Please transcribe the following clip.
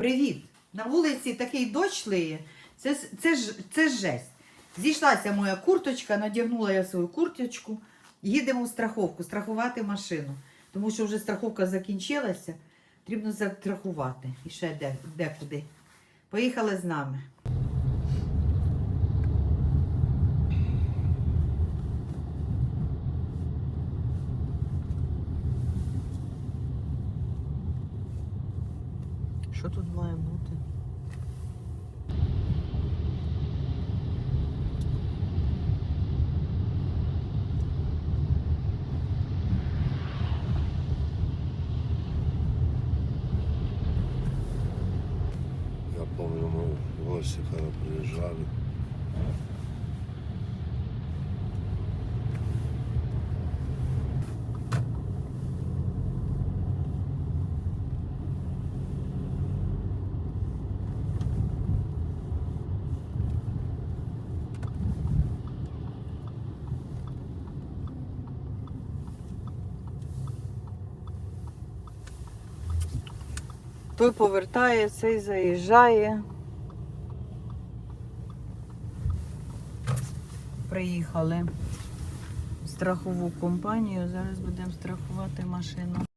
Привіт! На вулиці такий дощ лиє. Це, це, ж, це жесть. Зійшлася моя курточка, надягнула я свою курточку. Їдемо в страховку, страхувати машину. Тому що вже страховка закінчилася. Потрібно застрахувати. І ще де, декуди. Поїхали з нами. Що тут має бути? Я помню, мы в гости, когда приезжали. Той повертає, цей заїжджає. Приїхали в страхову компанію. Зараз будемо страхувати машину.